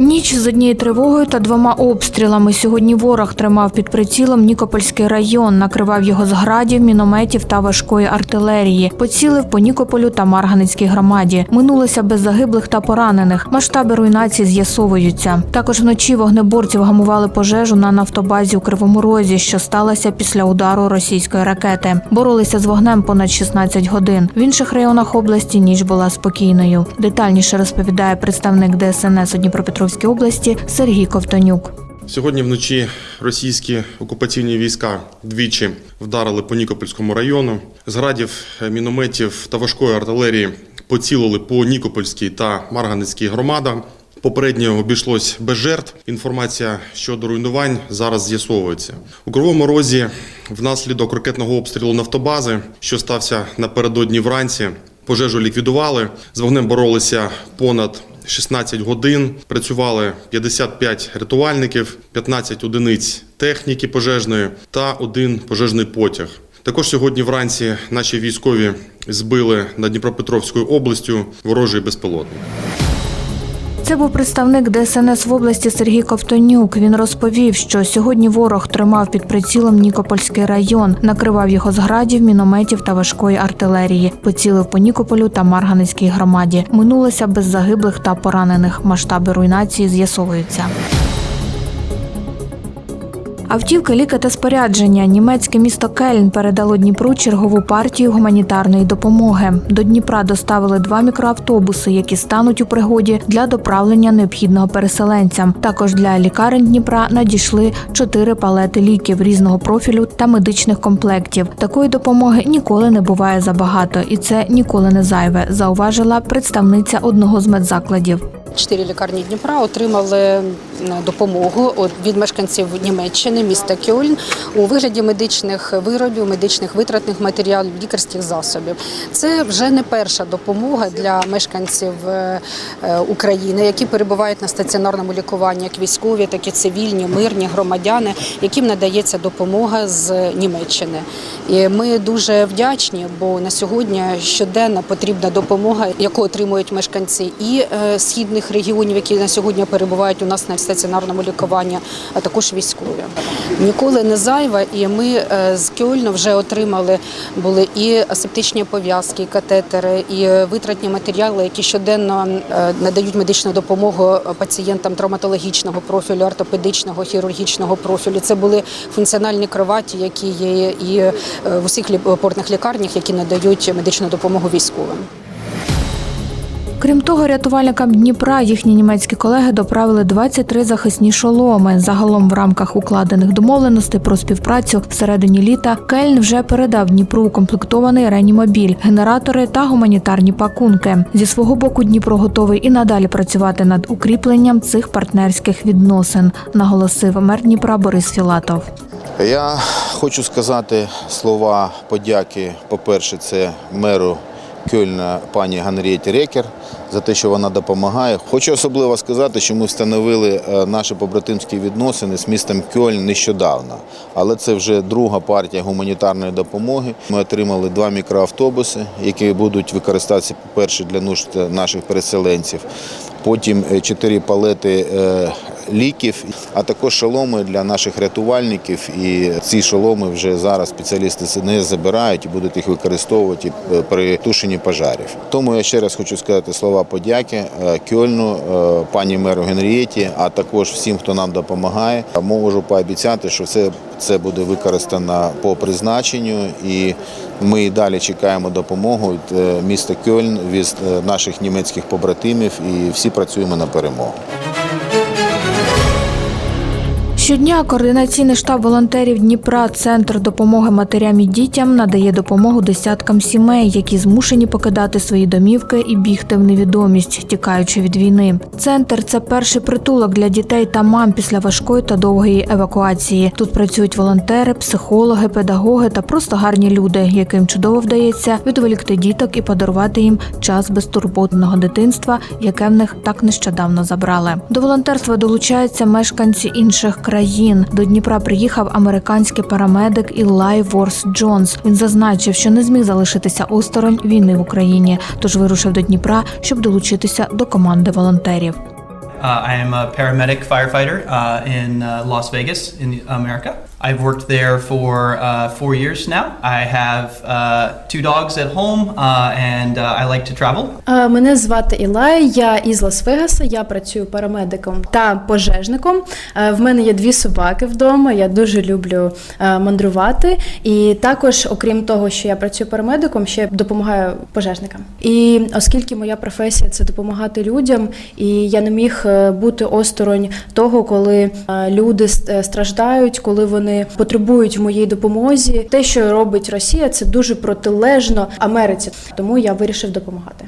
Ніч з однією тривогою та двома обстрілами. Сьогодні ворог тримав під прицілом Нікопольський район, накривав його з градів, мінометів та важкої артилерії. Поцілив по Нікополю та Марганицькій громаді. Минулося без загиблих та поранених. Масштаби руйнації з'ясовуються. Також вночі вогнеборці вгамували пожежу на нафтобазі у Кривому Розі, що сталося після удару російської ракети. Боролися з вогнем понад 16 годин. В інших районах області ніч була спокійною. Детальніше розповідає представник ДСНС у Дніпропетровській області Сергій Ковтонюк. Сьогодні вночі російські окупаційні війська двічі вдарили по Нікопольському району. З градів, е, мінометів та важкої артилерії поцілили по Нікопольській та Марганицькій громадам. Попередньо обійшлось без жертв. Інформація щодо руйнувань зараз з'ясовується. У Кривому Розі внаслідок ракетного обстрілу нафтобази, що стався напередодні вранці, пожежу ліквідували. З вогнем боролися понад 16 годин. Працювали 55 рятувальників, 15 одиниць техніки пожежної та один пожежний потяг. Також сьогодні вранці наші військові збили над Дніпропетровською областю ворожий безпілотник. Це був представник ДСНС в області Сергій Ковтонюк. Він розповів, що сьогодні ворог тримав під прицілом Нікопольський район, накривав його з градів, мінометів та важкої артилерії. Поцілив по Нікополю та Марганицькій громаді. Минулося без загиблих та поранених. Масштаби руйнації з'ясовуються. Автівки, ліки та спорядження. Німецьке місто Кельн передало Дніпру чергову партію гуманітарної допомоги. До Дніпра доставили два мікроавтобуси, які стануть у пригоді для доправлення необхідного переселенцям. Також для лікарень Дніпра надійшли чотири палети ліків різного профілю та медичних комплектів. Такої допомоги ніколи не буває забагато, і це ніколи не зайве. Зауважила представниця одного з медзакладів. Чотири лікарні Дніпра отримали м, допомогу від мешканців Німеччини, міста Кьольн у вигляді медичних виробів, медичних витратних матеріалів, лікарських засобів. Це вже не перша допомога для мешканців е, е, України, які перебувають на стаціонарному лікуванні, як військові, так і цивільні, мирні громадяни, яким надається допомога з Німеччини. І ми дуже вдячні, бо на сьогодні щоденно потрібна допомога, яку отримують мешканці і е, східних регіонів, які на сьогодні перебувають у нас на стаціонарному лікуванні, а також військові. Ніколи не зайва, і ми е, з Кьольну вже отримали були і асептичні пов'язки, і катетери, і е, витратні матеріали, які щоденно е, надають медичну допомогу пацієнтам травматологічного профілю, ортопедичного, хірургічного профілю. Це були функціональні кроваті, які є і е, в усіх опорних лікарнях, які надають медичну допомогу військовим. Крім того, рятувальникам Дніпра їхні німецькі колеги доправили 23 захисні шоломи. Загалом в рамках укладених домовленостей про співпрацю всередині літа Кельн вже передав Дніпру укомплектований реанімобіль, генератори та гуманітарні пакунки. Зі свого боку Дніпро готовий і надалі працювати над укріпленням цих партнерських відносин, наголосив мер Дніпра Борис Філатов. Я хочу сказати слова подяки. По-перше, це меру Кьольна пані Ганрієті Рекер за те, що вона допомагає. Хочу особливо сказати, що ми встановили е, наші побратимські відносини з містом Кьольн нещодавно. Але це вже друга партія гуманітарної допомоги. Ми отримали два мікроавтобуси, які будуть використатися, по-перше, для нужд наших переселенців. Потім е, чотири палети е, ліків, а також шоломи для наших рятувальників. І ці шоломи вже зараз спеціалісти не забирають і будуть їх використовувати е, при тушенні пожарів. Тому я ще раз хочу сказати слова подяки е, Кьольну, е, пані меру Генрієті, а також всім, хто нам допомагає. Можу пообіцяти, що це, це буде використано по призначенню, і ми і далі чекаємо допомогу від міста Кьольн, від наших німецьких побратимів, і всі працюємо на перемогу. Щодня координаційний штаб волонтерів Дніпра, центр допомоги матерям і дітям надає допомогу десяткам сімей, які змушені покидати свої домівки і бігти в невідомість, тікаючи від війни. Центр це перший притулок для дітей та мам після важкої та довгої евакуації. Тут працюють волонтери, психологи, педагоги та просто гарні люди, яким чудово вдається відволікти діток і подарувати їм час безтурботного дитинства, яке в них так нещодавно забрали. До волонтерства долучаються мешканці інших країн. До Дніпра приїхав американський парамедик Іллай Ворс Джонс. Він зазначив, що не зміг залишитися осторонь війни в Україні, тож вирушив до Дніпра, щоб долучитися до команди волонтерів. Uh, I am a paramedic firefighter uh, in uh, Las Vegas, in America. I've worked there for uh, four years now. I have uh, two dogs at home, uh, and uh, I like to travel. Е, Мене звати Ілай, я із Лас-Вегаса, я працюю парамедиком та пожежником. Е, В мене є дві собаки вдома. Я дуже люблю е, мандрувати. І також, окрім того, що я працюю парамедиком, ще допомагаю пожежникам. І оскільки моя професія це допомагати людям, і я не міг бути осторонь того, коли люди страждають, коли вони потребують в моїй допомозі. Те, що робить Росія, це дуже протилежно Америці. Тому я вирішив допомагати.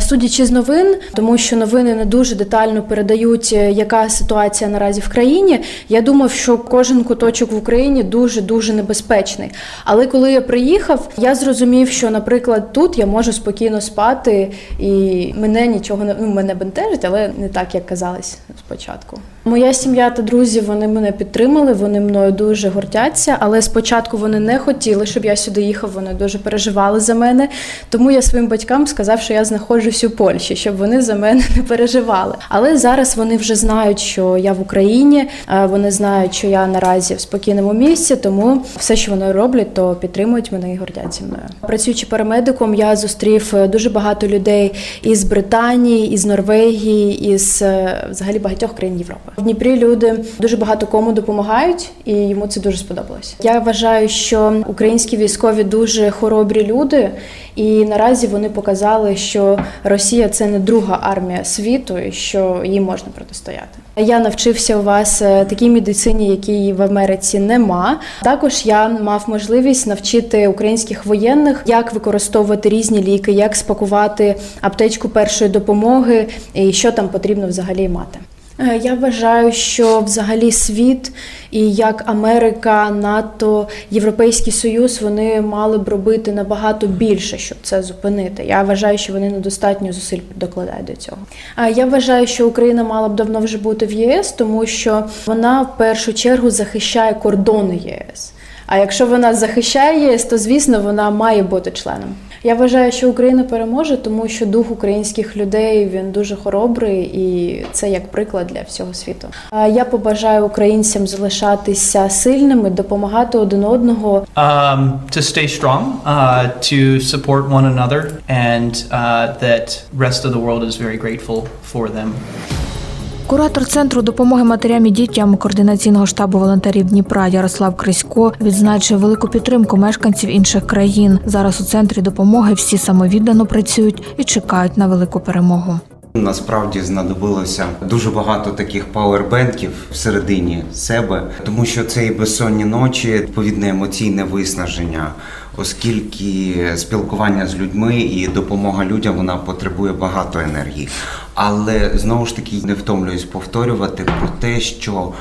Судячи з новин, тому що новини не дуже детально передають, е, яка ситуація наразі в країні. Я думав, що кожен куточок в Україні дуже дуже небезпечний. Але коли я приїхав, я зрозумів, що, наприклад, тут я можу спокійно спати, і мене нічого не ну, мене бентежить, але не так, як казалось спочатку. Моя сім'я та друзі вони мене підтримали, вони мною дуже гордяться. Але спочатку вони не хотіли, щоб я сюди їхав. Вони дуже переживали за мене. Тому я своїм батькам сказав, що я знаходжусь у Польщі, щоб вони за мене не переживали. Але зараз вони вже знають, що я в Україні. е, Вони знають, що я наразі в спокійному місці, тому все, що вони роблять, то підтримують мене і гордять зі мною. Працюючи парамедиком, я зустрів е, дуже багато людей із Британії, із Норвегії, із е, взагалі багатьох країн Європи. В Дніпрі люди дуже багато кому допомагають, і йому це дуже сподобалось. Я вважаю, що українські військові дуже хоробрі люди, і наразі вони показали, що Росія це не друга армія світу, і що їй можна протистояти. Я навчився у вас е, такій медицині, якій в Америці нема. Також я мав можливість навчити українських воєнних, як використовувати різні ліки, як спакувати аптечку першої допомоги і що там потрібно взагалі мати. Е, Я вважаю, що взагалі світ і як Америка, НАТО, Європейський Союз вони мали б робити набагато більше, щоб це зупинити. Я вважаю, що вони недостатньо зусиль докладають до цього. А я вважаю, що Україна мала б давно вже бути в ЄС, тому що вона в першу чергу захищає кордони ЄС. А якщо вона захищає ЄС, то звісно вона має бути членом. Я вважаю, що Україна переможе, тому що дух українських людей він дуже хоробрий, і це як приклад для всього світу. А Я побажаю українцям залишатися сильними, допомагати один одного, Um, to stay strong, uh, to support one another, and uh, that rest of the world is very grateful for them. Куратор центру допомоги матерям і дітям координаційного штабу волонтерів Дніпра Ярослав Крисько відзначив велику підтримку мешканців інших країн. Зараз у центрі допомоги всі самовіддано працюють і чекають на велику перемогу. Насправді знадобилося дуже багато таких пауербенків всередині себе, тому що це і безсонні ночі, відповідне емоційне виснаження, оскільки спілкування з людьми і допомога людям вона потребує багато енергії. Але знову ж таки не втомлююсь повторювати про те, що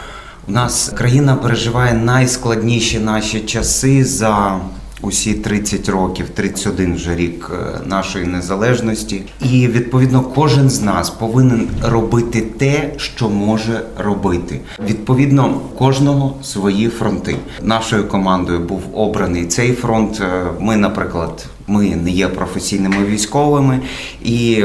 у нас країна переживає найскладніші наші часи за усі 30 років, 31 вже рік е, нашої незалежності. І відповідно кожен з нас повинен робити те, що може робити. Відповідно, кожного свої фронти. Нашою командою був обраний цей фронт. Е, Ми, наприклад. Ми не є професійними військовими, і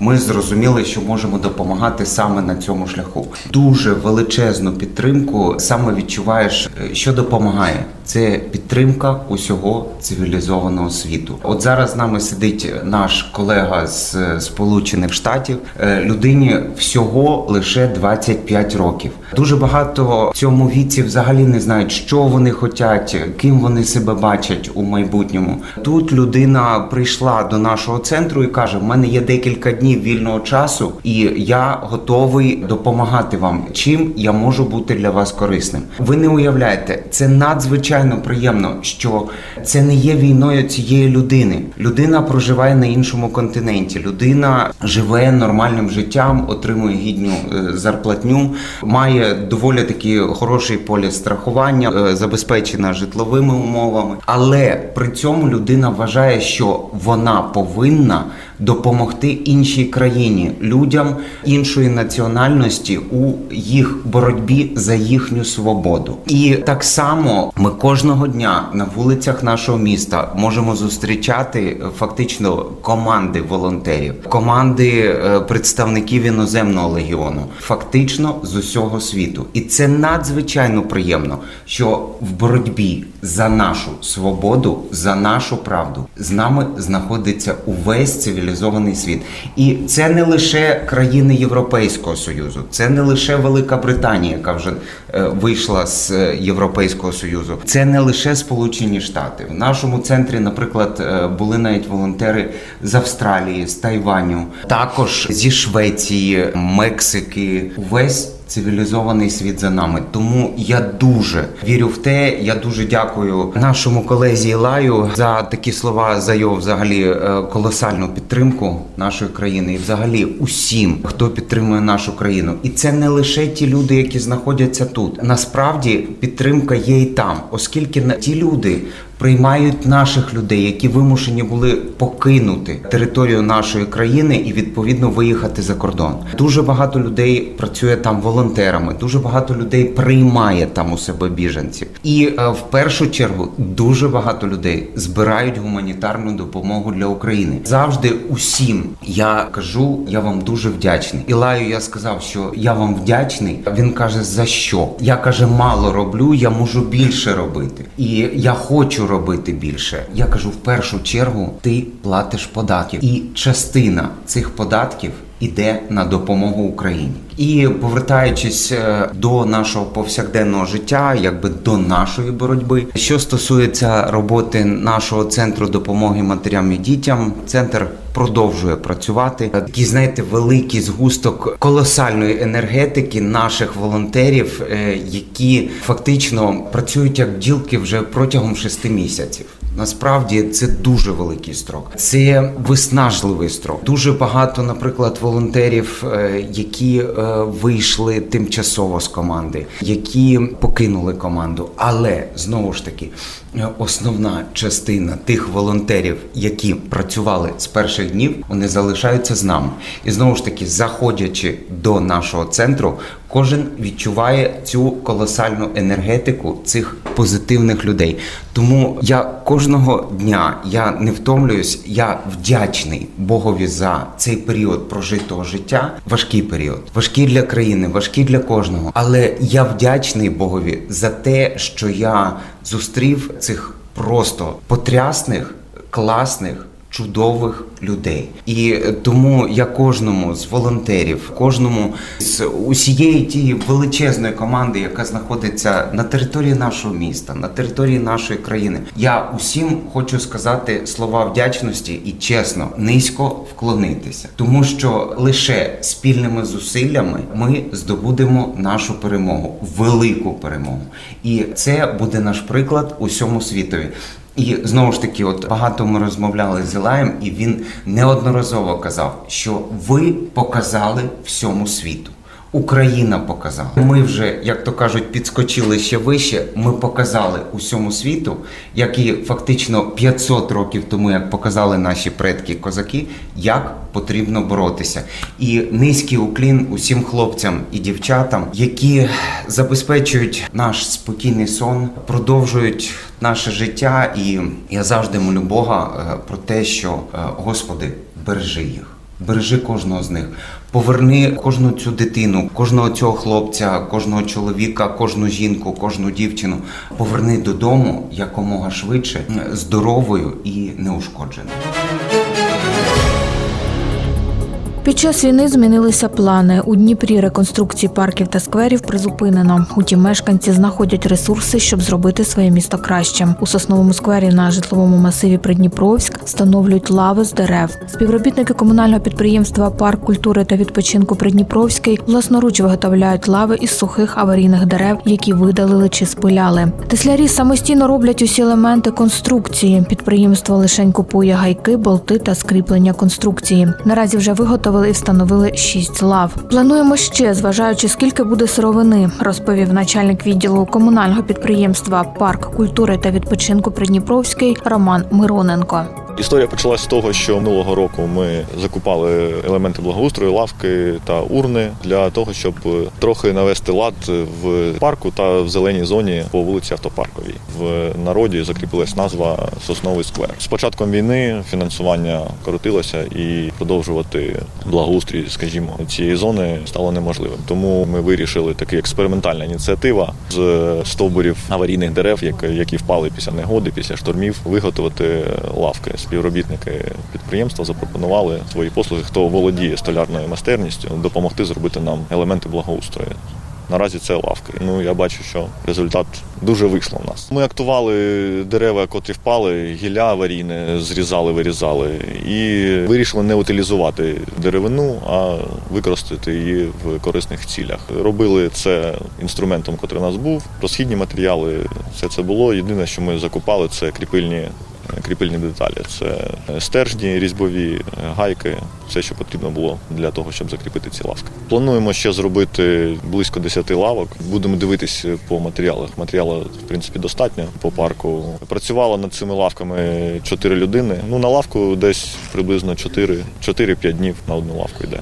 ми зрозуміли, що можемо допомагати саме на цьому шляху. Дуже величезну підтримку саме відчуваєш, е, що допомагає. Це підтримка усього цивілізованого світу. От зараз з нами сидить наш колега з е, Сполучених Штатів. Е, Людині всього лише 25 років. Дуже багато в цьому віці взагалі не знають, що вони хочуть, ким вони себе бачать у майбутньому. Тут людина прийшла до нашого центру і каже: в мене є декілька днів вільного часу, і я готовий допомагати вам. Чим я можу бути для вас корисним? Ви не уявляєте, це надзвичайно приємно, що це не є війною цієї людини. Людина проживає на іншому континенті. Людина живе нормальним життям, отримує гідну е, зарплатню, має доволі таки хороший поліс страхування, е, забезпечена житловими умовами. Але при цьому людина вважає, що вона повинна допомогти іншій країні, людям іншої національності у їх боротьбі за їхню свободу. І так само ми кожного дня на вулицях нашого міста можемо зустрічати е, фактично команди волонтерів, команди е, представників іноземного легіону, фактично з усього світу. І це надзвичайно приємно, що в боротьбі за нашу свободу, за нашу правду з нами знаходиться увесь цивілізований світ. І це не лише країни Європейського союзу, це не лише Велика Британія, яка вже е, вийшла з е, Європейського союзу. Це не лише Сполучені Штати. В нашому центрі, наприклад, е, були навіть волонтери з Австралії, з Тайваню, також зі Швеції, Мексики. Увесь цивілізований світ за нами. Тому я дуже вірю в те. Я дуже дякую нашому колезі Ілаю за такі слова, за його взагалі е, колосальну підтримку нашої країни і взагалі усім, хто підтримує нашу країну. І це не лише ті люди, які знаходяться тут. Насправді підтримка є і там, оскільки ті люди. Приймають наших людей, які вимушені були покинути територію нашої країни і відповідно виїхати за кордон. Дуже багато людей працює там волонтерами. Дуже багато людей приймає там у себе біженців. І е, в першу чергу дуже багато людей збирають гуманітарну допомогу для України. Завжди усім я кажу, я вам дуже вдячний. Ілаю я сказав, що я вам вдячний. Він каже, за що? Я каже, мало роблю, я можу більше робити. І я хочу робити більше. Я кажу, в першу чергу ти платиш податків, і частина цих податків іде на допомогу Україні. І повертаючись е, до нашого повсякденного життя, якби до нашої боротьби, що стосується роботи нашого центру допомоги матерям і дітям, центр продовжує працювати. Такий, знаєте, великий згусток колосальної енергетики наших волонтерів, е, які фактично працюють як бджілки вже протягом шести місяців. Насправді це дуже великий строк. Це виснажливий строк. Дуже багато, наприклад, волонтерів, е, які е, вийшли тимчасово з команди, які покинули команду. Але знову ж таки, основна частина тих волонтерів, які працювали з перших днів, вони залишаються з нами. І знову ж таки, заходячи до нашого центру, кожен відчуває цю колосальну енергетику цих позитивних людей. Тому я кожного дня я не втомлююсь, я вдячний Богові за цей період прожитого життя. Важкий період, важкий для країни, важкий для кожного. Але я вдячний Богові за те, що я зустрів цих просто потрясних, класних чудових людей. І е, тому я кожному з волонтерів, кожному з усієї тієї величезної команди, яка знаходиться на території нашого міста, на території нашої країни, я усім хочу сказати слова вдячності і чесно, низько вклонитися, тому що лише спільними зусиллями ми здобудемо нашу перемогу, велику перемогу. І це буде наш приклад усьому світові. І знову ж таки, от багато ми розмовляли з Ілаєм, і він неодноразово казав, що ви показали всьому світу. Україна показала. Ми вже, як то кажуть, підскочили ще вище. Ми показали усьому світу, як і фактично 500 років тому, як показали наші предки козаки, як потрібно боротися. І низький уклін усім хлопцям і дівчатам, які забезпечують наш спокійний сон, продовжують наше життя. І я завжди молю Бога е, про те, що е, Господи, бережи їх. Бережи кожного з них. Поверни кожну цю дитину, кожного цього хлопця, кожного чоловіка, кожну жінку, кожну дівчину. Поверни додому якомога швидше, здоровою і неушкодженою. Під час війни змінилися плани. У Дніпрі реконструкції парків та скверів призупинено. Утім, мешканці знаходять ресурси, щоб зробити своє місто кращим. У сосновому сквері на житловому масиві Придніпровськ встановлюють лави з дерев. Співробітники комунального підприємства Парк культури та відпочинку Придніпровський власноруч виготовляють лави із сухих аварійних дерев, які видалили чи спиляли. Теслярі самостійно роблять усі елементи конструкції. Підприємство лишень купує гайки, болти та скріплення конструкції. Наразі вже виготовили і встановили шість лав. Плануємо ще, зважаючи скільки буде сировини, розповів начальник відділу комунального підприємства Парк культури та відпочинку Придніпровський Роман Мироненко. Історія почалась з того, що минулого року ми закупали елементи благоустрою, лавки та урни для того, щоб трохи навести лад в парку та в зеленій зоні по вулиці Автопарковій. В народі закріпилась назва Сосновий сквер. З початком війни фінансування коротилося і продовжувати благоустрій, скажімо, цієї зони стало неможливим. Тому ми вирішили таки експериментальна ініціатива з стовбурів аварійних дерев, які- які впали після негоди, після штормів, виготовити лавки. Співробітники підприємства запропонували свої послуги, хто володіє столярною майстерністю, допомогти зробити нам елементи благоустрою. Наразі це лавки. Ну я бачу, що результат дуже вийшло в нас. Ми актували дерева, котрі впали, гілля аварійне зрізали, вирізали, і вирішили не утилізувати деревину, а використати її в корисних цілях. Робили це інструментом, котрий у нас був. Розхідні матеріали, все це було. Єдине, що ми закупали, це кріпильні кріпильні деталі. Це стержні, різьбові, гайки, все, що потрібно було для того, щоб закріпити ці лавки. Плануємо ще зробити близько 10 лавок. Будемо дивитись по матеріалах. Матеріалу, в принципі, достатньо по парку. Працювало над цими лавками 4 людини. Ну, на лавку десь приблизно 4 4-5 днів на одну лавку йде.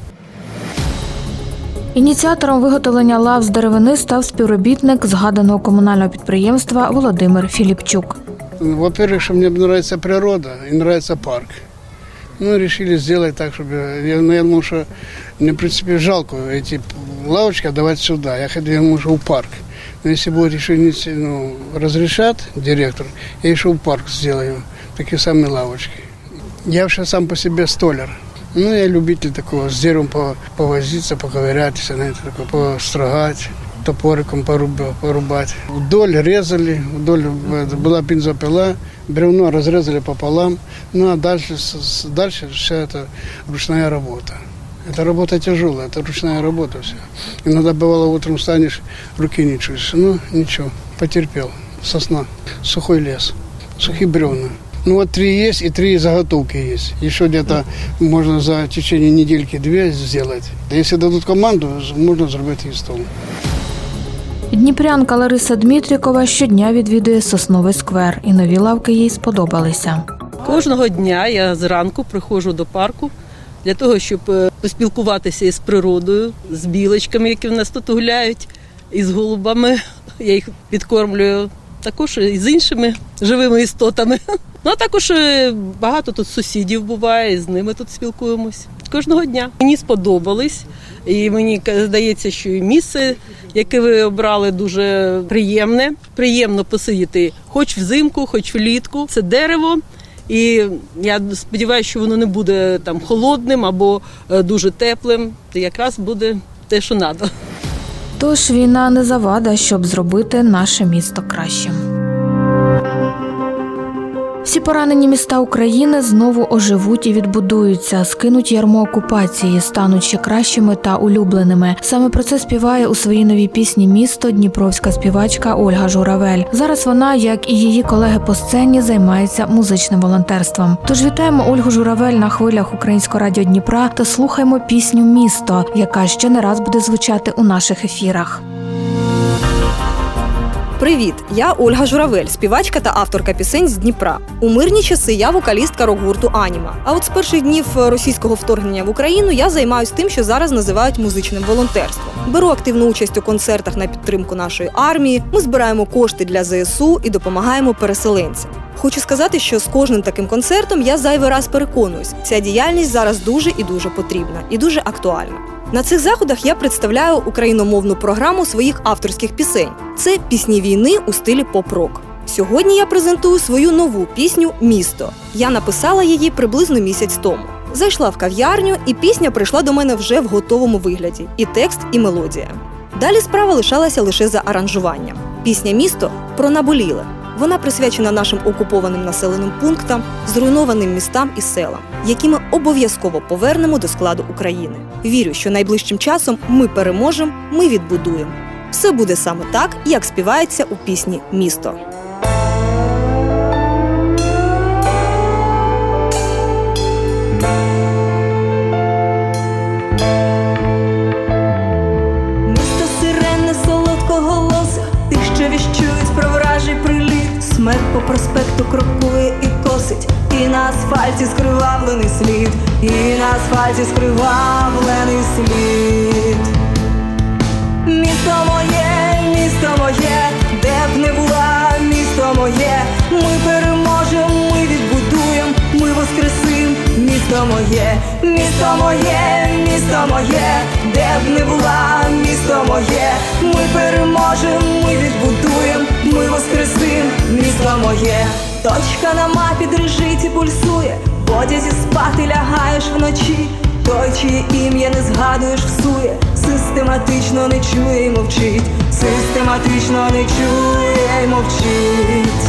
Ініціатором виготовлення лав з деревини став співробітник згаданого комунального підприємства Володимир Філіпчук. Во-первых, что мне нравится природа и нравится парк. Ну, решили сделать так, чтобы... Я, ну, я думал, что мне, в принципе, жалко эти лавочки отдавать сюда. Я хотел, я думал, что в парк. Но если будет решение, ну, разрешат директор, я еще в парк сделаю такие самые лавочки. Я вообще сам по себе столяр. Ну, я любитель такого, с деревом по- повозиться, поковырять, знаете, такое, построгать Топориком поруба- порубать. Вдоль резали, вдоль была бензопила, бревно разрезали пополам, ну а дальше, дальше вся это ручная работа. Это работа тяжелая, это ручная работа вся. Иногда бывало утром встанешь, руки не чуешь. Ну, ничего, потерпел. Сосна, сухой лес, сухие бревна. Ну вот три есть и три заготовки есть. Еще где-то можно за течение недельки-две сделать. Если дадут команду, можно сделать и стол. Дніпрянка Лариса Дмитрікова щодня відвідує сосновий сквер, і нові лавки їй сподобалися. Кожного дня я зранку приходжу до парку для того, щоб е, поспілкуватися із природою, з білочками, які в нас тут гуляють, і з голубами. Я їх підкормлюю. Також і з іншими живими істотами. Ну а також е, багато тут сусідів буває, і з ними тут спілкуємось. Кожного дня. Мені сподобались, і мені здається, що і місце, яке ви обрали, дуже приємне. Приємно посидіти хоч взимку, хоч влітку. Це дерево. І я сподіваюся, що воно не буде там холодним або е, дуже теплим. Якраз буде те, що треба. Тож війна не завада, щоб зробити наше місто кращим. Всі поранені міста України знову оживуть і відбудуються, скинуть ярмо окупації, стануть ще кращими та улюбленими. Саме про це співає у своїй новій пісні Місто дніпровська співачка Ольга Журавель. Зараз вона, як і її колеги по сцені, займається музичним волонтерством. Тож вітаємо Ольгу Журавель на хвилях Українського радіо Дніпра та слухаємо пісню Місто, яка ще не раз буде звучати у наших ефірах. Привіт! Я Ольга Журавель, співачка та авторка пісень з Дніпра. У мирні часи я вокалістка рок-гурту Аніма. А от з перших днів російського вторгнення в Україну я займаюся тим, що зараз називають музичним волонтерством. Беру активну участь у концертах на підтримку нашої армії. Ми збираємо кошти для ЗСУ і допомагаємо переселенцям. Хочу сказати, що з кожним таким концертом я зайвий раз переконуюсь, ця діяльність зараз дуже і дуже потрібна і дуже актуальна. На цих заходах я представляю україномовну програму своїх авторських пісень. Це пісні війни у стилі поп-рок. Сьогодні я презентую свою нову пісню Місто. Я написала її приблизно місяць тому. Зайшла в кав'ярню, і пісня прийшла до мене вже в готовому вигляді: і текст, і мелодія. Далі справа лишалася лише за аранжуванням. Пісня Місто про наболіле. Вона присвячена нашим окупованим населеним пунктам, зруйнованим містам і селам, які ми обов'язково повернемо до складу України. Вірю, що найближчим часом ми переможемо, ми відбудуємо. Все буде саме так, як співається у пісні Місто. На асфальті скривавлений слід, і на асфальті скривавлений слід. Місто моє, місто моє, де б не була, місто моє, ми переможемо, ми відбудуємо, ми воскресим, місто моє, місто моє, місто моє, де б не була, місто моє, ми переможемо, ми відбудуємо, ми воскресим, місто моє, точка на мапі дрижить і пульсує, в одязі спати лягаєш вночі. Той, чиє ім'я не згадуєш всує, систематично не чує й мовчить, систематично не чує й мовчить.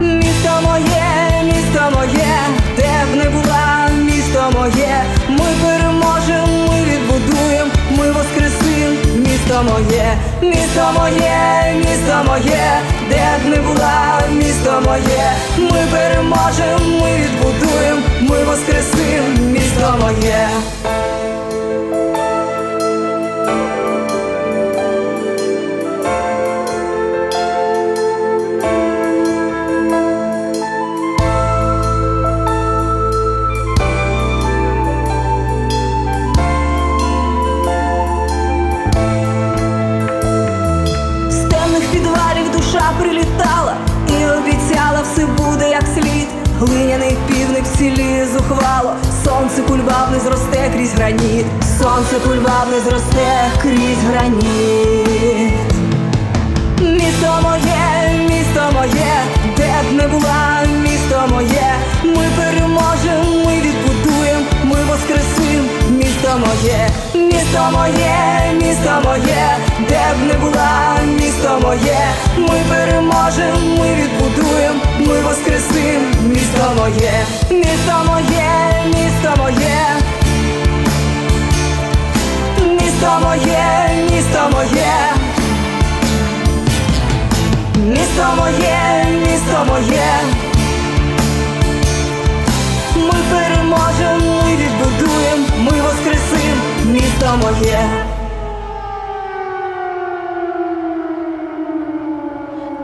Місто моє, місто моє, де б не була, місто моє, ми переможемо, ми відбудуємо, ми воскресим, місто моє, місто моє, місто моє, де б не була, місто моє, ми переможемо, ми відбудуємо, ми воскресим, місто моє. Сонце кульбабне зросте крізь граніт, сонце кульбабне зросте крізь граніт. Місто моє, місто моє, де б не була, місто моє, ми переможемо, місто моє, місто моє, місто моє, де б не була, місто моє, ми переможемо, ми відбудуємо, ми воскресим, місто моє, місто моє, місто моє. Місто моє, місто моє. Місто моє, місто моє, моє.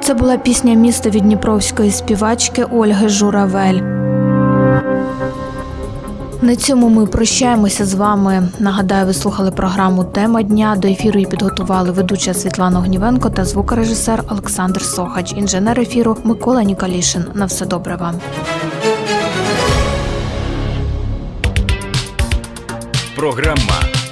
Це була пісня міста від дніпровської співачки Ольги Журавель. На цьому ми прощаємося з вами. Нагадаю, ви слухали програму Тема дня. До ефіру її підготували ведуча Світлана Огнівенко та звукорежисер Олександр Сохач, інженер ефіру Микола Нікалішин. На все добре вам. Програма